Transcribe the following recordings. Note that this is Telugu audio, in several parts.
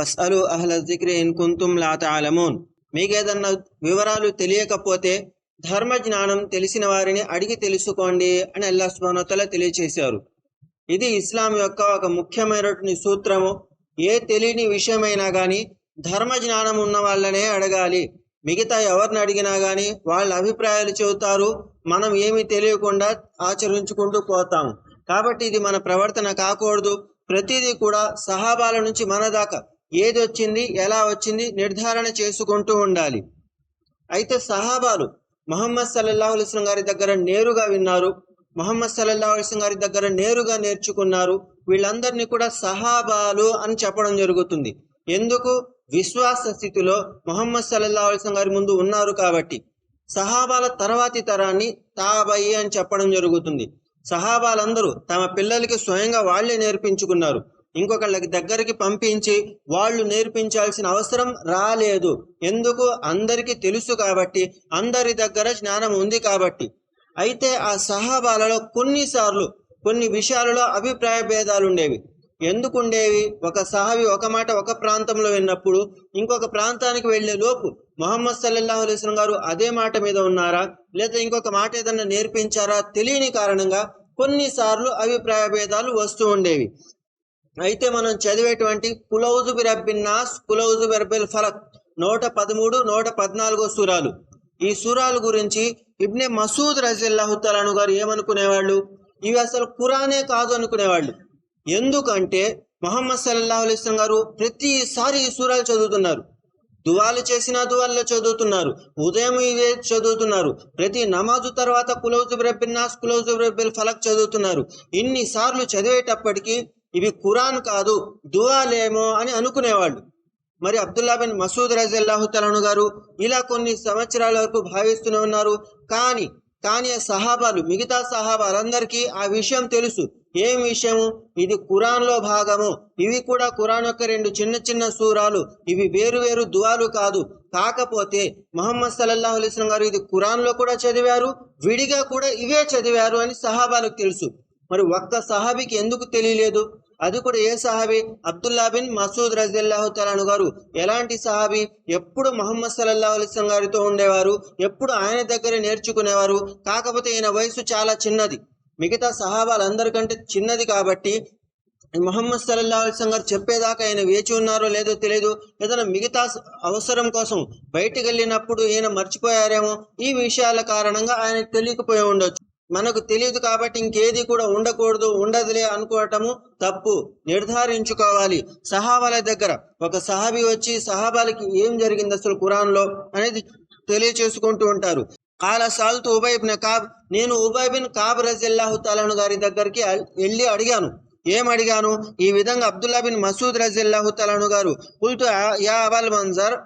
ఫస్అలు అహ్ల జిక్రి ఇన్ కుంతుం లా తాలమూన్. మీకేదన్నా వివరాలు తెలియకపోతే ధర్మ జ్ఞానం తెలిసిన వారిని అడిగి తెలుసుకోండి అని అల్లా సుబ్హానహు తెలియచేశారు. ఇది ఇస్లాం యొక్క ఒక ముఖ్యమైనటువంటి సూత్రము. ఏ తెలియని విషయమైనా కానీ ధర్మ జ్ఞానం ఉన్న వాళ్ళనే అడగాలి. మిగతా ఎవరిని అడిగినా కానీ వాళ్ళ అభిప్రాయాలు చెబుతారు. మనం ఏమీ తెలియకుండా ఆచరించుకుంటూ పోతాము కాబట్టి ఇది మన ప్రవర్తన కాకూడదు. ప్రతిదీ కూడా సహాబాల నుంచి మన దాకా. ఏది వచ్చింది ఎలా వచ్చింది నిర్ధారణ చేసుకుంటూ ఉండాలి. అయితే సహాబాలు మహమ్మద్ సల్లల్లాహు అలైస్లం గారి దగ్గర నేరుగా విన్నారు. మహమ్మద్ సల్లల్లాహు అలైస్లం గారి దగ్గర నేరుగా నేర్చుకున్నారు. వీళ్ళందరినీ కూడా సహాబాలు అని చెప్పడం జరుగుతుంది. ఎందుకు? విశ్వాస స్థితిలో మహమ్మద్ సల్లల్లాహు అలైస్లం గారి ముందు ఉన్నారు కాబట్టి. సహాబాల తర్వాతి తరాన్ని తాబయి అని చెప్పడం జరుగుతుంది. సహాబాలందరూ తమ పిల్లలకి స్వయంగా వాళ్ళే నేర్పించుకున్నారు. ఇంకొకళ్ళకి దగ్గరికి పంపించి వాళ్ళు నేర్పించాల్సిన అవసరం రాలేదు. ఎందుకు? అందరికీ తెలుసు కాబట్టి అందరి దగ్గర జ్ఞానం ఉంది కాబట్టి. అయితే ఆ సహాబాలలో కొన్నిసార్లు కొన్ని విషయాలలో అభిప్రాయ భేదాలు ఉండేవి. ఎందుకుండేవి? ఒక సహాబి ఒక మాట ఒక ప్రాంతంలో విన్నప్పుడు ఇంకొక ప్రాంతానికి వెళ్ళే లోపు మొహమ్మద్ సల్లల్లాహు అలైస్లం గారు అదే మాట మీద ఉన్నారా? లేదా ఇంకొక మాట ఏదన్నా నేర్పించారా? తెలియని కారణంగా కొన్నిసార్లు అభిప్రాయ భేదాలు వస్తూ ఉండేవి. అయితే మనం చదివేటువంటి కులౌజు బిరబ్బిన్నాస్ కులౌజు బిరబ్బిల్ ఫలక్ నూట పదమూడు నూట పద్నాలుగో సూరాలు. ఈ సూరాల గురించి ఇబ్నే మసూద్ రజిల్లాహు తలాను గారు ఏమనుకునేవాళ్ళు? ఇవి అసలు కురానే కాదు అనుకునేవాళ్ళు. ఎందుకంటే మొహమ్మద్ సల్లల్లాహు అలైస్లం గారు ప్రతిసారి ఈ సూరాలు చదువుతున్నారు. దువాలు చేసిన దువాల్లో చదువుతున్నారు. ఉదయం ఇవే చదువుతున్నారు. ప్రతి నమాజు తర్వాత కులౌజు రబ్బిన్నాస్ కులౌజు రబ్బిల్ ఫలక్ చదువుతున్నారు. ఇన్ని సార్లు చదివేటప్పటికీ ఇవి ఖురాన్ కాదు దువాలేమో అని అనుకునేవాళ్ళు. మరి అబ్దుల్లా బిన్ మసూద్ రజల్లాహు తలను గారు ఇలా కొన్ని సంవత్సరాల వరకు భావిస్తూనే ఉన్నారు. కానీ కానీ ఆ సహాబాలు మిగతా సహాబాలందరికీ ఆ విషయం తెలుసు. ఏం విషయము? ఇది ఖురాన్లో భాగము. ఇవి కూడా ఖురాన్ యొక్క రెండు చిన్న చిన్న సూరాలు. ఇవి వేరు వేరు దువాలు కాదు. కాకపోతే మహమ్మద్ సల్లల్లాహు అలైస్లం గారు ఇది ఖురాన్లో కూడా చదివారు విడిగా కూడా ఇవే చదివారు అని సహాబాలకు తెలుసు. మరి ఒక్క సహాబికి ఎందుకు తెలియలేదు? అది కూడా ఏ సహాబీ? అబ్దుల్లా బిన్ మసూద్ రజిల్లాహు తలాను గారు. ఎలాంటి సహాబీ? ఎప్పుడు మహమ్మద్ సల్లల్లాహు అలైస్లం గారితో ఉండేవారు? ఎప్పుడు ఆయన దగ్గర నేర్చుకునేవారు? కాకపోతే ఈయన వయసు చాలా చిన్నది. మిగతా సహాబాలందరికంటే చిన్నది కాబట్టి మొహమ్మద్ సల్లల్లా అల్సం గారు చెప్పేదాకా ఆయన వేచి ఉన్నారో లేదో తెలియదు ఏదైనా మిగతా అవసరం కోసం బయటికి వెళ్ళినప్పుడు ఈయన మర్చిపోయారేమో? ఈ విషయాల కారణంగా ఆయన తెలియకపోయి ఉండొచ్చు. మనకు తెలియదు కాబట్టి ఇంకేది కూడా ఉండకూడదు ఉండదులే అనుకోవటము తప్పు. నిర్ధారించుకోవాలి. సహాబాల దగ్గర ఒక సహాబీ వచ్చి సహాబాలకి ఏం జరిగింది అసలు ఖురాన్లో అనేది తెలియచేసుకుంటూ ఉంటారు. కాల సాల్తు ఉబైబిన్ కాబ్ నేను ఉబైబిన్ కాబ్ రజిల్లాహు తాలాను గారి దగ్గరికి వెళ్ళి అడిగాను. ఏం అడిగాను? ఈ విధంగా అబ్దుల్లా బిన్ మసూద్ రజిల్లాహు తలాను గారు కుల్తు యా అబల్ మంజర్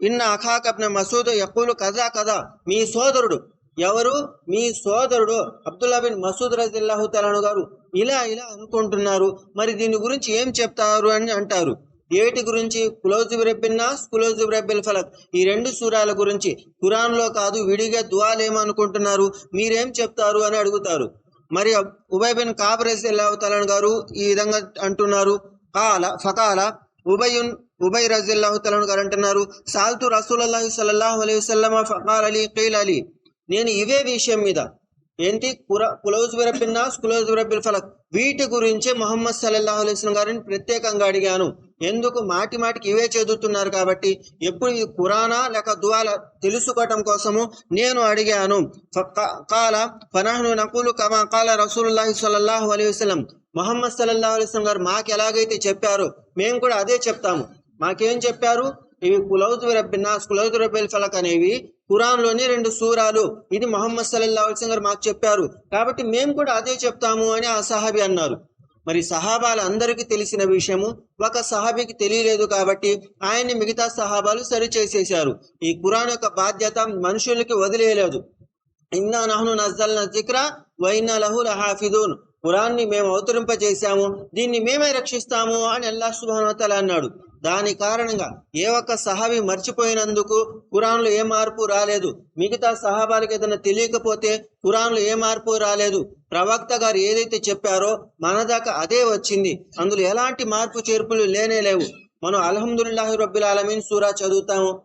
ఇన్న అఖాకబ్న మసూద్ యకులు కదా కదా మీ సోదరుడు ఎవరు? మీ సోదరుడు అబ్దుల్లా బిన్ మసూద్ రజిల్లాహు తలాను గారు. ఇలా ఇలా అనుకుంటున్నారు. మరి దీని గురించి ఏం చెప్తారు అని అంటారు. ఏటి గురించి? కులోజు రెబ్బిన్నాస్ కులోజు రెబ్బిల్ ఫలక్. ఈ రెండు సూరాల గురించి ఖురాన్లో కాదు విడిగా దువాలేమనుకుంటున్నారు మీరేం చెప్తారు అని అడుగుతారు. మరి ఉబయ్ బిన్ కాబరేస్ తలాన్ గారు ఈ విధంగా అంటున్నారు. కాల ఫకాల ఉబయున్ ఉబై రజిల్లాహు తలన్ గారు అంటున్నారు. సాల్తు రసూలల్లాహి సల్లల్లాహు అలైహి వసల్లమ ఫకాల్ అలీ కీల్ అలీ. నేను ఇవే విషయం మీద. ఏంటి? కుర కులౌజ్ బిరబిన్నాస్ కులౌజ్ ఫలక్ వీటి గురించే మొహమ్మద్ సల్లల్లాహు అలైస్లం గారిని ప్రత్యేకంగా అడిగాను. ఎందుకు? మాటి మాటికి ఇవే చదువుతున్నారు కాబట్టి ఎప్పుడు ఇది కురానా లేక దువాల తెలుసుకోవటం కోసము నేను అడిగాను. కాల ఫనహ్ను నకులు కమా కాల రసూలుల్లాహి సల్లల్లాహు అలైహి వసల్లం. మొహమ్మద్ సల్లల్లాహు అలైహి గారు మాకు ఎలాగైతే చెప్పారు మేము కూడా అదే చెప్తాము. మాకేం చెప్పారు? ఇవి కులౌతు రబ్బిన్నాస్ కులౌతు రబ్బిల్ ఫలక్ అనేవి లోని రెండు సూరాలు. ఇది మొహమ్మద్ సల్లల్లా అల్సం గారు మాకు చెప్పారు. కాబట్టి మేము కూడా అదే చెప్తాము అని ఆ సహాబి అన్నారు. మరి సహాబాలు అందరికీ తెలిసిన విషయము ఒక సహాబికి తెలియలేదు కాబట్టి ఆయన్ని మిగతా సహాబాలు సరిచేసేశారు. ఈ కురాన్ యొక్క బాధ్యత మనుషులకి వదిలేయలేదు. ఇన్నా నహను నజ్జల్న జిక్ర వైనా లహు లహాఫిదూన్. కురాన్ని మేము అవతరింపజేశాము. దీన్ని మేమే రక్షిస్తాము అని అల్లా సుభానోతల అన్నాడు. దాని కారణంగా ఏ ఒక్క సహాబి మర్చిపోయినందుకు ఖురాన్లో ఏ మార్పు రాలేదు. మిగతా సహాబాలకు ఏదైనా తెలియకపోతే ఖురాన్లో ఏ మార్పు రాలేదు. ప్రవక్త గారు ఏదైతే చెప్పారో మన దాకా అదే వచ్చింది. అందులో ఎలాంటి మార్పు చేర్పులు లేనే లేవు. మనం అల్హమ్దుల్లాహి రబ్బుల్ ఆలమీన్ సూరా చదువుతాము.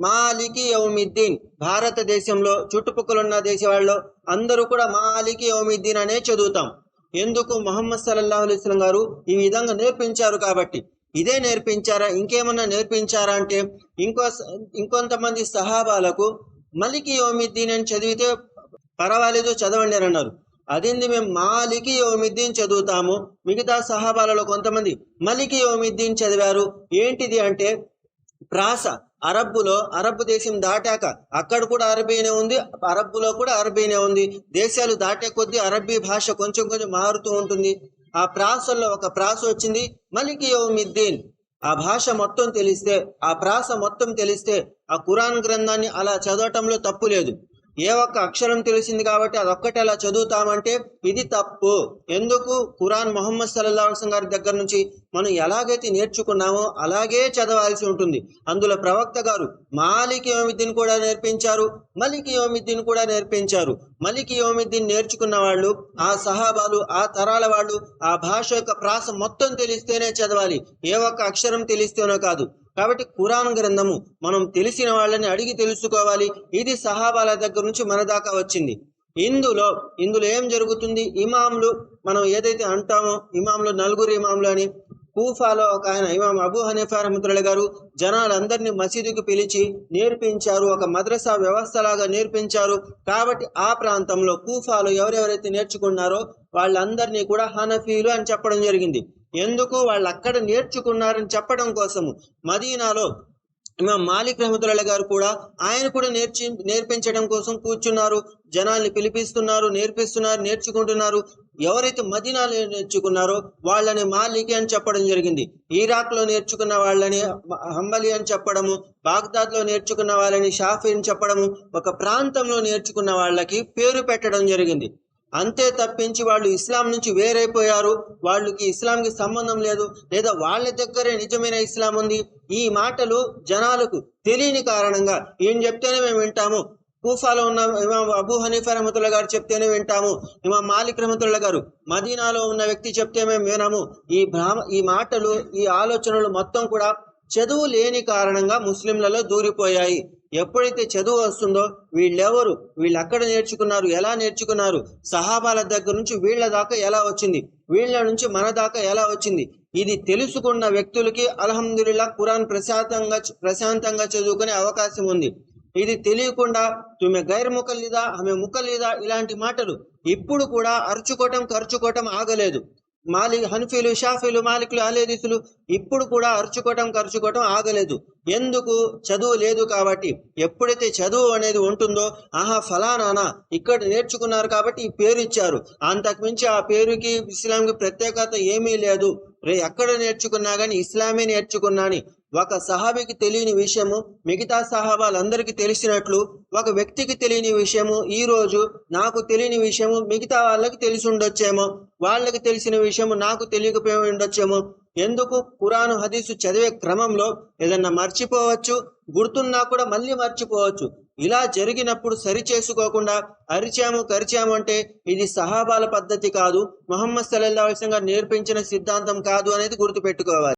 మాలికి యౌమిద్దీన్ భారతదేశంలో చుట్టుపక్కల ఉన్న దేశ వాళ్ళు అందరూ కూడా మాలికి యౌమిద్దీన్ అనే చదువుతాం. ఎందుకు మొహమ్మద్ సల్లాహు అలైహి గారు ఈ విధంగా నేర్పించారు కాబట్టి? ఇదే నేర్పించారా? ఇంకేమన్నా నేర్పించారా అంటే ఇంకో ఇంకొంతమంది సహాబాలకు మలికి యోమిద్దీన్ అని చదివితే పర్వాలేదు చదవండి అని అన్నారు. అదేంది మేము మాలికి యోమిద్దీన్ చదువుతాము మిగతా సహాబాలలో కొంతమంది మలికి యోమిద్దీన్ చదివారు. ఏంటిది అంటే ప్రాస అరబ్బులో అరబ్ దేశం దాటాక అక్కడ కూడా అరబీనే ఉంది అరబ్బులో కూడా అరబీనే ఉంది. దేశాలు దాటే కొద్దీ అరబ్బీ భాష కొంచెం కొంచెం మారుతూ ఉంటుంది. ఆ ప్రాసల్లో ఒక ప్రాస వచ్చింది మలికి యోమిద్దీన్. ఆ భాష మొత్తం తెలిస్తే ఆ ప్రాస మొత్తం తెలిస్తే ఆ కురాన్ గ్రంథాన్ని అలా చదవటంలో తప్పు లేదు. ఏ ఒక్క అక్షరం తెలిసింది కాబట్టి అదొక్కటి అలా చదువుతామంటే ఇది తప్పు. ఎందుకు? ఖురాన్ మొహమ్మద్ సల్లా వసలం గారి దగ్గర నుంచి మనం ఎలాగైతే నేర్చుకున్నామో అలాగే చదవాల్సి ఉంటుంది. అందులో ప్రవక్త గారు మాలికి యోమిద్దీన్ కూడా నేర్పించారు మలికి యోమిద్దీన్ కూడా నేర్పించారు. మలికి యోమిద్దీన్ నేర్చుకున్న వాళ్ళు ఆ సహాబాలు ఆ తరాల వాళ్ళు ఆ భాష యొక్క ప్రాస మొత్తం తెలిస్తేనే చదవాలి. ఏ ఒక్క అక్షరం తెలిస్తేనో కాదు. కాబట్టి ఖురాన్ గ్రంథము మనం తెలిసిన వాళ్ళని అడిగి తెలుసుకోవాలి. ఇది సహాబాల దగ్గర నుంచి మన దాకా వచ్చింది. ఇందులో ఇందులో ఏం జరుగుతుంది? ఇమాంలు మనం ఏదైతే అంటామో ఇమాంలు నలుగురు ఇమాంలు అని కూఫాలో ఒక ఆయన ఇమాం అబూ హనీఫా రహమతుల్లా గారు జనాలందరినీ మసీదుకి పిలిచి నేర్పించారు. ఒక మద్రసా వ్యవస్థలాగా నేర్పించారు. కాబట్టి ఆ ప్రాంతంలో కూఫాలో ఎవరెవరైతే నేర్చుకున్నారో వాళ్ళందరినీ కూడా హనఫీలు అని చెప్పడం జరిగింది. ఎందుకు వాళ్ళు అక్కడ నేర్చుకున్నారని చెప్పడం కోసము. మదీనాలో ఇమాం మాలిక్ రహమతుల్లా గారు కూడా ఆయన కూడా నేర్చి నేర్పించడం కోసం కూర్చున్నారు. జనాల్ని పిలిపిస్తున్నారు నేర్పిస్తున్నారు నేర్చుకుంటున్నారు. ఎవరైతే మదీనాలో నేర్చుకున్నారో వాళ్ళని మాలికి అని చెప్పడం జరిగింది. ఇరాక్లో నేర్చుకున్న వాళ్ళని హంబలి అని చెప్పడము బాగ్దాద్లో నేర్చుకున్న వాళ్ళని షాఫీ అని చెప్పడము ఒక ప్రాంతంలో నేర్చుకున్న వాళ్ళకి పేరు పెట్టడం జరిగింది. అంతే తప్పించి వాళ్ళు ఇస్లాం నుంచి వేరైపోయారు. వాళ్ళకి ఇస్లాంకి సంబంధం లేదు. లేదా వాళ్ళ దగ్గరే నిజమైన ఇస్లాం ఉంది. ఈ మాటలు జనాలకు తెలియని కారణంగా ఏం చెప్తేనే మేము వింటాము. కూఫాలో ఉన్న ఇమాం అబూ హనీఫా రహమతుల్లా గారు చెప్తేనే వింటాము. ఇమాం మాలిక్ రహమతుల్లా గారు మదీనాలో ఉన్న వ్యక్తి చెప్తే మేము వినము. ఈ భ్రామ ఈ మాటలు ఈ ఆలోచనలు మొత్తం కూడా చదువు లేని కారణంగా ముస్లింలలో దూరిపోయాయి. ఎప్పుడైతే చదువు వస్తుందో వీళ్ళెవరు? వీళ్ళు ఎక్కడ నేర్చుకున్నారు ఎలా నేర్చుకున్నారు? సహాబాల దగ్గర నుంచి వీళ్ళ దాకా ఎలా వచ్చింది? వీళ్ళ నుంచి మన దాకా ఎలా వచ్చింది? ఇది తెలుసుకున్న వ్యక్తులకి అలహందుల్లా ఖురాన్ ప్రశాంతంగా ప్రశాంతంగా చదువుకునే అవకాశం ఉంది. ఇది తెలియకుండా తుమె గైర్ ముకల్లిదా ఆమె ముకల్లిదా ఇలాంటి మాటలు ఇప్పుడు కూడా అరుచుకోవటం ఖర్చుకోవటం ఆగలేదు. మాలి హన్ఫీలు షాఫీలు మాలికులు అలేదిసులు ఇప్పుడు కూడా అరుచుకోవటం ఖర్చుకోవటం ఆగలేదు. ఎందుకు? చదువు లేదు కాబట్టి. ఎప్పుడైతే చదువు అనేది ఉంటుందో ఆహా ఫలానానా? ఇక్కడ నేర్చుకున్నారు కాబట్టి ఈ పేరు ఇచ్చారు. అంతకుమించి ఆ పేరుకి ఇస్లాంకి ప్రత్యేకత ఏమీ లేదు. రే ఎక్కడ నేర్చుకున్నా కానీ ఇస్లామే నేర్చుకున్నాని. ఒక సహాబికి తెలియని విషయము మిగతా సహాబాలందరికీ తెలిసినట్లు ఒక వ్యక్తికి తెలియని విషయము ఈ రోజు నాకు తెలియని విషయము మిగతా వాళ్ళకి తెలిసి ఉండొచ్చేమో వాళ్ళకి తెలిసిన విషయము నాకు తెలియకపోయి ఉండొచ్చేమో. ఎందుకు? కురాను హదీసు చదివే క్రమంలో ఏదన్నా మర్చిపోవచ్చు గుర్తున్నా కూడా మళ్ళీ మర్చిపోవచ్చు. ఇలా జరిగినప్పుడు సరి చేసుకోకుండా అరిచాము కరిచాము అంటే ఇది సహాబాల పద్ధతి కాదు మొహమ్మద్ సల్లల్లా నేర్పించిన సిద్ధాంతం కాదు అనేది గుర్తుపెట్టుకోవాలి.